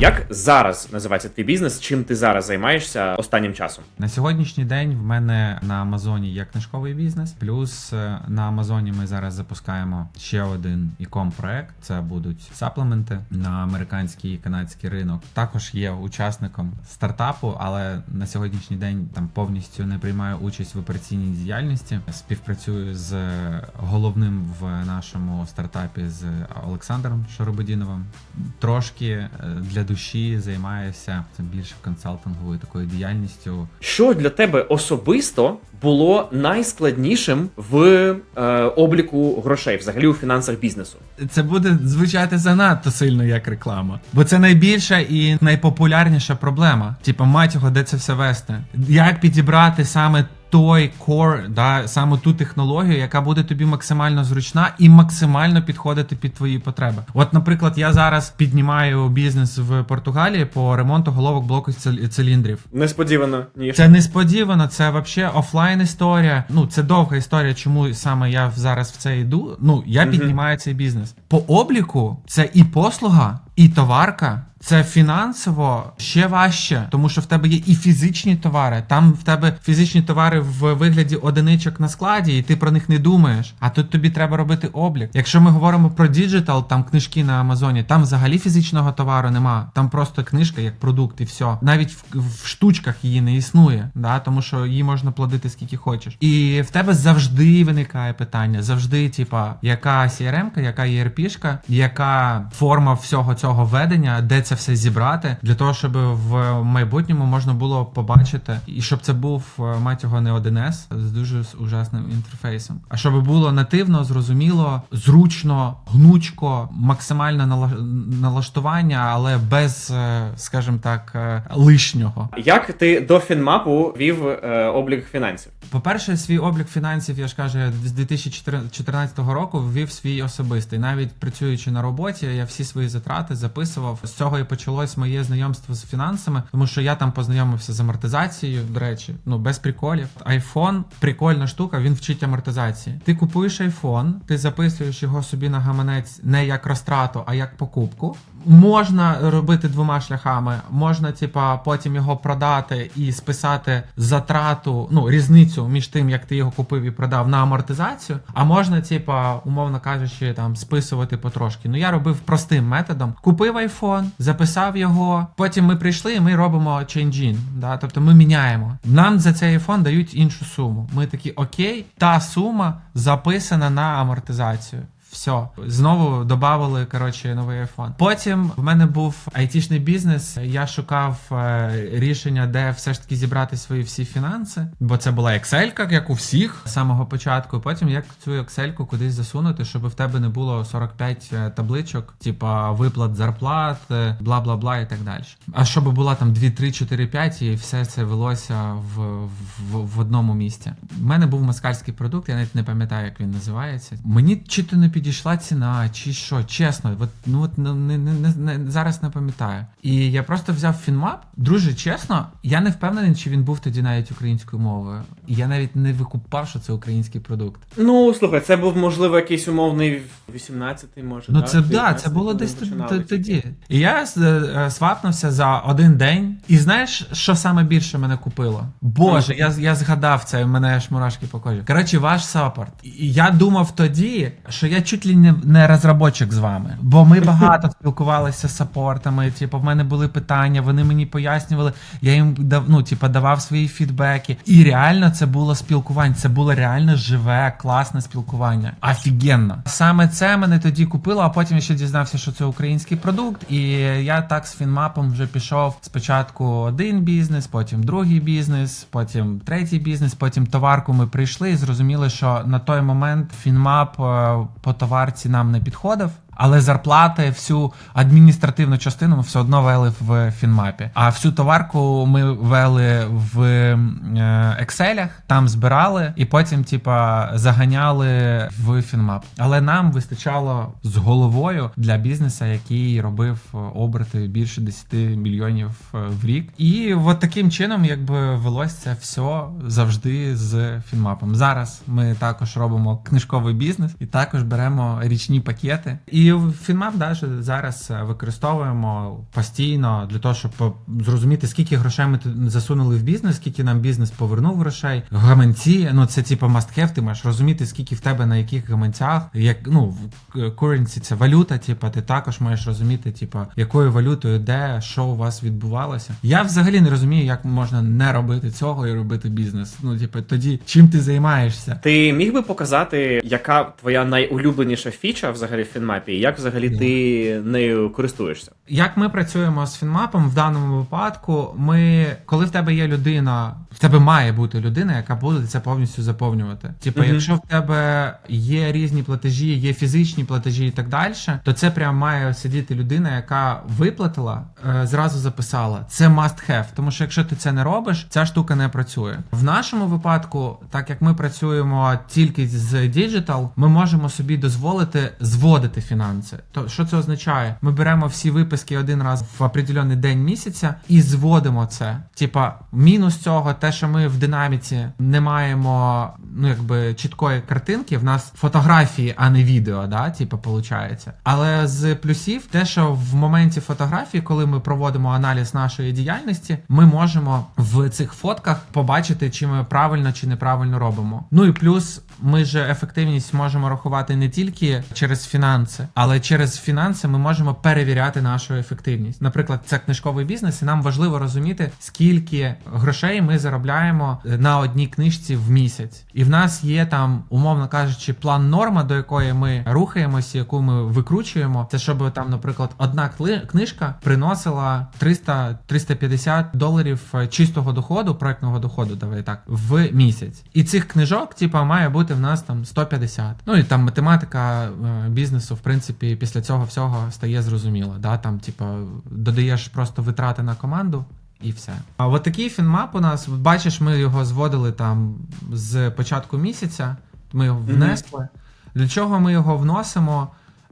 Як зараз називається твій бізнес? Чим ти зараз займаєшся останнім часом? На сьогоднішній день в мене на Амазоні є книжковий бізнес. Плюс е, на Амазоні ми зараз запускаємо ще один іком проект. Це будуть саплементи на американський і канадський ринок. Також є учасником стартапу, але на сьогоднішній день там повністю не приймаю участь в операційній діяльності. Співпрацюю з головним в нашому стартапі з Олександром Шорободіновим. Трошки е, для душі займаюся це більше консалтинговою такою діяльністю. Що для тебе особисто було найскладнішим в е, обліку грошей, взагалі у фінансах бізнесу? Це буде звучати занадто сильно як реклама, бо це найбільша і найпопулярніша проблема. Типу, мать його, де це все вести? Як підібрати саме той core, да, саме ту технологію, яка буде тобі максимально зручна і максимально підходити під твої потреби. От, наприклад, я зараз піднімаю бізнес в Португалії по ремонту головок блоку циліндрів. Несподівано, ні. Це несподівано, це взагалі офлайн історія. Ну це довга історія, чому саме я зараз в це йду. Ну я піднімаю цей бізнес. По обліку це і послуга, і товарка. Це фінансово ще важче, тому що в тебе є і фізичні товари. Там в тебе фізичні товари в вигляді одиничок на складі, і ти про них не думаєш. А тут тобі треба робити облік. Якщо ми говоримо про діджитал, там книжки на Амазоні, там взагалі фізичного товару нема. Там просто книжка як продукт, і все. Навіть в, в штучках її не існує, да, тому що її можна плодити скільки хочеш. І в тебе завжди виникає питання: завжди, типа, яка CRM-ка, яка ERP-шка, яка форма всього цього ведення, де це все зібрати, для того, щоб в майбутньому можна було побачити, і щоб це був е, мать його не 1С з дуже ужасним інтерфейсом. А щоб було нативно, зрозуміло, зручно, гнучко, максимальне нала- налаштування, але без, е, скажімо так, е, лишнього. Як ти до Фінмапу вів облік фінансів? По-перше, свій облік фінансів, я ж кажу, з 2014 року ввів свій особистий. Навіть працюючи на роботі, я всі свої затрати записував. З цього і почалось моє знайомство з фінансами, тому що я там познайомився з амортизацією. До речі, ну без приколів. Айфон прикольна штука, він вчить амортизації. Ти купуєш айфон, ти записуєш його собі на гаманець не як розтрату, а як покупку. Можна робити двома шляхами. Можна, типа, потім його продати і списати затрату, ну різницю між тим, як ти його купив і продав на амортизацію. А можна, типа, умовно кажучи, там списувати потрошки. Ну я робив простим методом. Купив айфон, записав його. Потім ми прийшли, і ми робимо change-in, да, тобто ми міняємо. Нам за цей айфон дають іншу суму. Ми такі, окей, та сума записана на амортизацію. Все, знову додали, коротше, новий iPhone. Потім в мене був айтішний бізнес. Я шукав е, рішення, де все ж таки зібрати свої всі фінанси, бо це була Excel, як у всіх з самого початку. Потім як цю Excel кудись засунути, щоб в тебе не було 45 е, табличок, типа виплат зарплат, е, бла бла бла і так далі. А щоб була там 2, 3, 4, 5, і все це велося в, в, в одному місці. У мене був москальський продукт, я навіть не пам'ятаю, як він називається. Мені чи то не підійшла ціна, чи що, чесно, от, ну от ну, не, не, не, зараз не пам'ятаю. І я просто взяв фінмап. Друже, чесно, я не впевнений, чи він був тоді навіть українською мовою. І я навіть не викупав, що це український продукт. Ну слухай, це був можливо якийсь умовний 18-й, може. Ну так? це да, це було десь тоді. І я е, е, свапнувся за один день. І знаєш, що саме більше мене купило? Боже, я, я згадав це, мене аж мурашки по кожі. Коротше, ваш саппорт. І я думав тоді, що я чуть ли не, не розробочик з вами. Бо ми багато спілкувалися з саппортами. Типу, в мене були питання, вони мені пояснювали, я їм дав, ну, типу, давав свої фідбеки. І реально це було спілкування. Це було реально живе, класне спілкування. Офігенно. Саме це мене тоді купило, а потім ще дізнався, що це український продукт. І я так з фінмапом вже пішов спочатку один бізнес, потім другий бізнес, потім третій бізнес, потім товарку ми прийшли і зрозуміли, що на той момент фінмап е, по товарці нам не підходив. Але зарплати, всю адміністративну частину ми все одно вели в фінмапі. А всю товарку ми вели в е, Excel, там збирали і потім, типа, заганяли в фінмап. Але нам вистачало з головою для бізнеса, який робив е, оберти більше 10 мільйонів е, в рік. І от таким чином, якби велось це все завжди з фінмапом. Зараз ми також робимо книжковий бізнес і також беремо річні пакети. І І FinMap даже зараз е, використовуємо постійно для того, щоб зрозуміти, скільки грошей ми засунули в бізнес, скільки нам бізнес повернув грошей. Гаманці, ну це типу have, ти маєш розуміти, скільки в тебе на яких гаманцях, як ну в- currency це валюта, типу, ти також маєш розуміти, типу, якою валютою, де, що у вас відбувалося. Я взагалі не розумію, як можна не робити цього і робити бізнес. Ну, типу, тоді чим ти займаєшся? Ти міг би показати, яка твоя найулюбленіша фіча взагалі в Фінмапі, і як взагалі ти нею користуєшся? Як ми працюємо з фінмапом в даному випадку, ми, коли в тебе є людина, в тебе має бути людина, яка буде це повністю заповнювати. Типу, Мгм. якщо в тебе є різні платежі, є фізичні платежі і так далі, то це прям має сидіти людина, яка виплатила, е, зразу записала. Це must have, тому що якщо ти це не робиш, ця штука не працює. В нашому випадку, так як ми працюємо тільки з Digital, ми можемо собі дозволити зводити фінанси. То що це означає? Ми беремо всі виписки один раз в определений день місяця і зводимо це. Типа, мінус цього, те, що ми в динаміці не маємо ну якби чіткої картинки. В нас фотографії, а не відео, да, типа, получається. Але з плюсів, те, що в моменті фотографії, коли ми проводимо аналіз нашої діяльності, ми можемо в цих фотках побачити, чи ми правильно чи неправильно робимо. Ну і плюс, ми ж ефективність можемо рахувати не тільки через фінанси, але через фінанси ми можемо перевіряти нашу ефективність. Наприклад, це книжковий бізнес, і нам важливо розуміти, скільки грошей ми заробляємо на одній книжці в місяць. І в нас є там, умовно кажучи, план норма, до якої ми рухаємося, яку ми викручуємо. Це щоб там, наприклад, одна книжка приносила 300-350 доларів е, чистого доходу, проектного доходу, давай так, в місяць. І цих книжок, типа, має бути в нас там 150. Ну і там математика е, бізнесу, в принципі, після цього всього стає зрозуміла. Да? Там, типа, додаєш просто витрати на команду. І все. А от такий фінмап у нас, бачиш, ми його зводили там з початку місяця. Ми його внесли. Для чого ми його вносимо?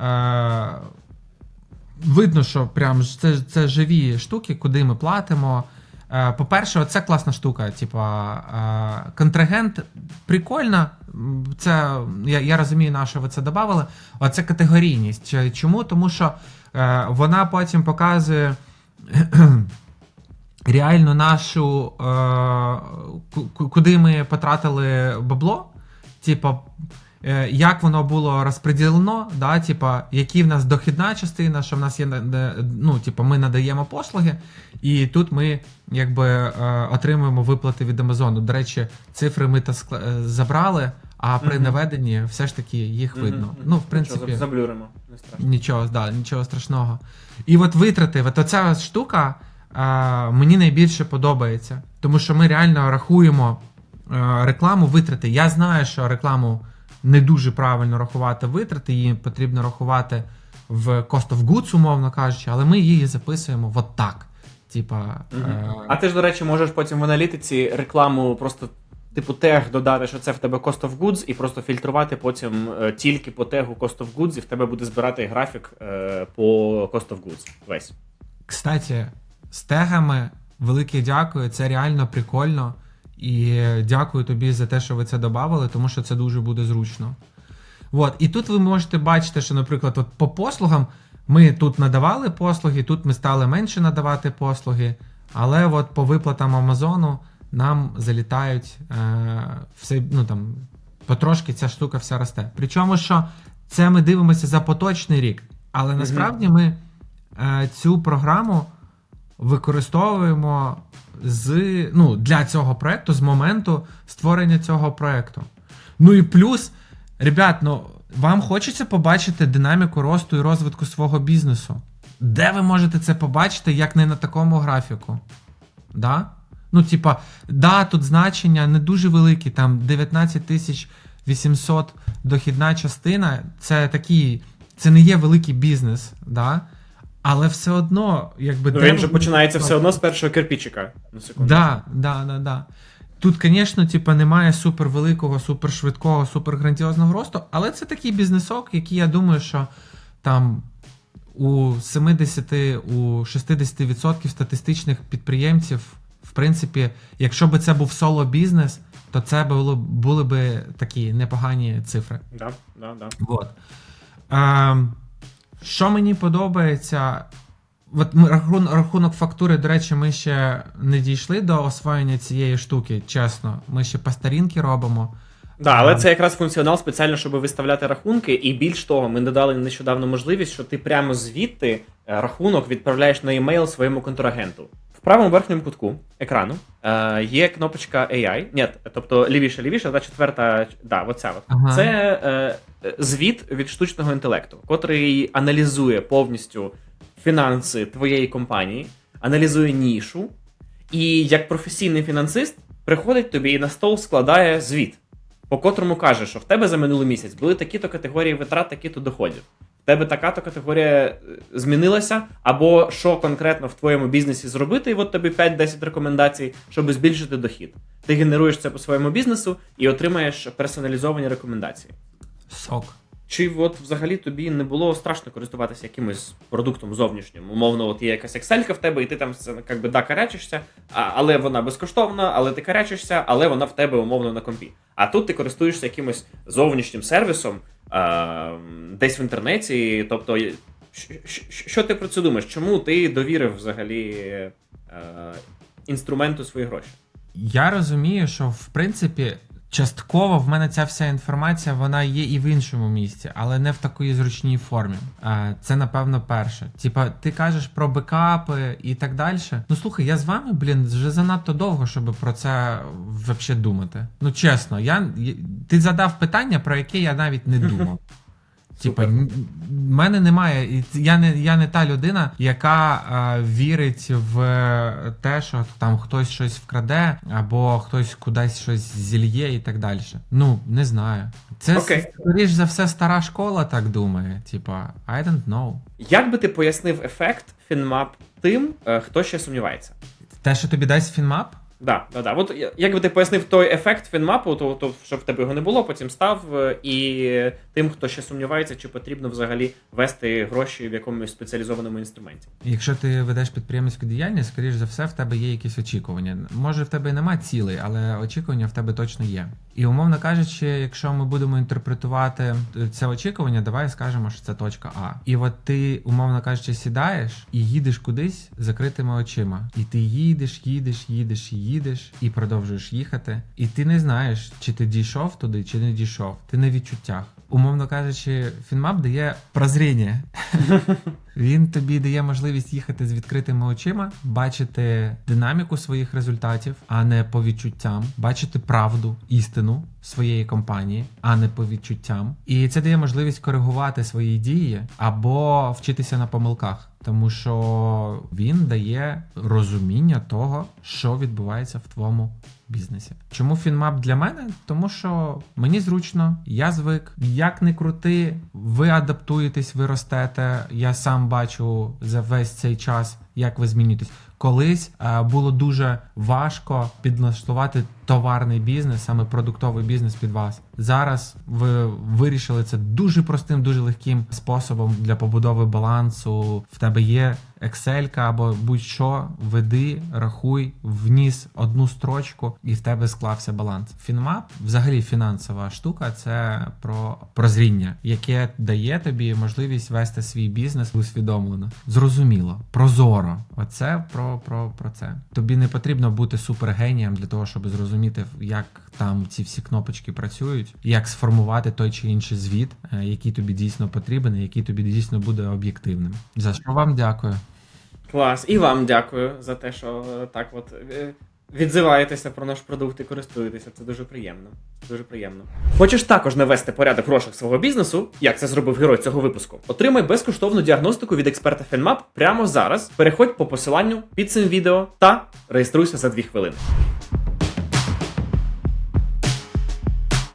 Е, видно, що прям це, це живі штуки, куди ми платимо. Е, по-перше, це класна штука. Типа е, контрагент прикольна. Це я, я розумію, на що ви це додавали. Оце категорійність. Чому? Тому що е, вона потім показує. Реально нашу, е, ку- ку- куди ми потратили бабло, типа, е, як воно було розподілено, да, типа, які в нас дохідна частина, що в нас є ну, типа, ми надаємо послуги, і тут ми якби е, отримуємо виплати від Амазону. До речі, цифри ми та е, забрали, а при Мгм. наведенні все ж таки їх Мгм, видно. Ну, в Нічого, заблюримо. Не страшно. Нічого, да, нічого страшного. І от витрати, от оця штука а, мені найбільше подобається, тому що ми реально рахуємо рекламу витрати. Я знаю, що рекламу не дуже правильно рахувати витрати, її потрібно рахувати в cost of goods, умовно кажучи, але ми її записуємо от так. Типа, Мгм. е, А ти ж, до речі, можеш потім в аналітиці рекламу просто. Типу тег додати, що це в тебе cost of goods, і просто фільтрувати потім е, тільки по тегу cost of goods, і в тебе буде збирати графік е, по cost of goods. Весь. Кстати, з тегами велике дякую. Це реально прикольно. І дякую тобі за те, що ви це додали, тому що це дуже буде зручно. От, і тут ви можете бачити, що, наприклад, от по послугам ми тут надавали послуги, тут ми стали менше надавати послуги, але от по виплатам Амазону нам залітають е, все, ну там, потрошки ця штука вся росте. Причому, що це ми дивимося за поточний рік, але насправді ми е, цю програму використовуємо з, ну, для цього проекту з моменту створення цього проекту. Ну і плюс, ребят, ну вам хочеться побачити динаміку росту і розвитку свого бізнесу. Де ви можете це побачити, як не на такому графіку? Да? Ну, типа, да, тут значення не дуже великі, там 19 800 дохідна частина, це такий, це не є великий бізнес, да? Але все одно, якби Ну він же починається все одно з першого кирпичика. На секунду. Да, да, да, да. Тут, звісно, типу, немає супер великого, супер швидкого, супер грандіозного росту, але це такий бізнесок, який я думаю, що там у 70, у 60% статистичних підприємців, в принципі, якщо би це був соло бізнес, то це було, були би такі непогані цифри. Да, да, да. Вот. Ем, Що мені подобається. От ми рахун, рахунок фактури, до речі, ми ще не дійшли до освоєння цієї штуки, чесно. Ми ще по старінки робимо. Да, але А. це якраз функціонал спеціально, щоб виставляти рахунки, і більш того, ми додали нещодавно можливість, що ти прямо звідти е, рахунок відправляєш на емейл своєму контрагенту. В правому верхньому кутку екрану е, є кнопочка AI. Ні, тобто лівіше, лівіше, та четверта, да, оця от. Ага. Це е, е, звіт від штучного інтелекту, котрий аналізує повністю фінанси твоєї компанії, аналізує нішу, і як професійний фінансист приходить тобі і на стол складає звіт, по котрому каже, що в тебе за минулий місяць були такі-то категорії витрат, такі-то доходів. Тебе така-то категорія е, змінилася, або що конкретно в твоєму бізнесі зробити, і от тобі 5-10 рекомендацій, щоб збільшити дохід. Ти генеруєш це по своєму бізнесу і отримаєш персоналізовані рекомендації. Сок. Чи от взагалі тобі не було страшно користуватися якимось продуктом зовнішнім? Умовно, от є якась Excel в тебе, і ти там це, як да, карячишся, а, але вона безкоштовна, але ти карячишся, але вона в тебе умовно на компі. А тут ти користуєшся якимось зовнішнім сервісом десь в інтернеті. Тобто, що ти про це думаєш? Чому ти довірив взагалі е, інструменту свої гроші? Я розумію, що в принципі частково в мене ця вся інформація вона є і в іншому місці, але не в такій зручній формі. Це напевно перше. Типа, ти кажеш про бекапи і так далі. Ну слухай, я з вами, блін, вже занадто довго, щоб про це взагалі думати. Ну чесно, я- ти задав питання, про яке я навіть не думав. Типа, в мене немає. Я не, я не та людина, яка е, вірить в те, що там хтось щось вкраде, або хтось кудись щось зільє і так далі. Ну, не знаю. Це Окей. скоріш за все стара школа так думає. Типа, I don't know. Як би ти пояснив ефект фінмап тим, е, хто ще сумнівається? Те, що тобі дасть фінмап, Да, да, да. От якби як би ти пояснив той ефект фінмапу, то, то щоб в тебе його не було, потім став е, і тим, хто ще сумнівається, чи потрібно взагалі вести гроші в якомусь спеціалізованому інструменті. Якщо ти ведеш підприємницьку діяльність, скоріш за все, в тебе є якісь очікування. Може, в тебе нема цілей, але очікування в тебе точно є. І умовно кажучи, якщо ми будемо інтерпретувати це очікування, давай скажемо, що це точка А. І от ти, умовно кажучи, сідаєш і їдеш кудись закритими очима. І ти їдеш, їдеш, їдеш, їдеш, і продовжуєш їхати. І ти не знаєш, чи ти дійшов туди, чи не дійшов. Ти на відчуттях. Умовно кажучи, фінмап дає прозріння. Він тобі дає можливість їхати з відкритими очима, бачити динаміку своїх результатів, а не по відчуттям, бачити правду, істину своєї компанії, а не по відчуттям. І це дає можливість коригувати свої дії або вчитися на помилках. Тому що він дає розуміння того, що відбувається в твоєму бізнесі. Чому фінмап для мене? Тому що мені зручно, я звик. Як не крути, ви адаптуєтесь, ви ростете. Я сам бачу за весь цей час, як ви змінюєтесь. Колись е, було дуже важко підлаштувати товарний бізнес, саме продуктовий бізнес під вас. Зараз ви вирішили це дуже простим, дуже легким способом для побудови балансу. В тебе є Excel або будь-що, веди, рахуй, вніс одну строчку, і в тебе склався баланс. Фінмап, взагалі фінансова штука, це про прозріння, яке дає тобі можливість вести свій бізнес усвідомлено, зрозуміло, прозоро. Оце про, про, про це. Тобі не потрібно бути супергенієм для того, щоб зрозуміти, як там ці всі кнопочки працюють, як сформувати той чи інший звіт, е, який тобі дійсно потрібен, і який тобі дійсно буде об'єктивним. За що вам дякую. Клас. І вам дякую за те, що е, так от е, відзиваєтеся про наш продукт і користуєтеся. Це дуже приємно. Дуже приємно. Хочеш також навести порядок в грошах свого бізнесу, як це зробив герой цього випуску? Отримай безкоштовну діагностику від експерта FinMap прямо зараз. Переходь по посиланню під цим відео та реєструйся за 2 хвилини.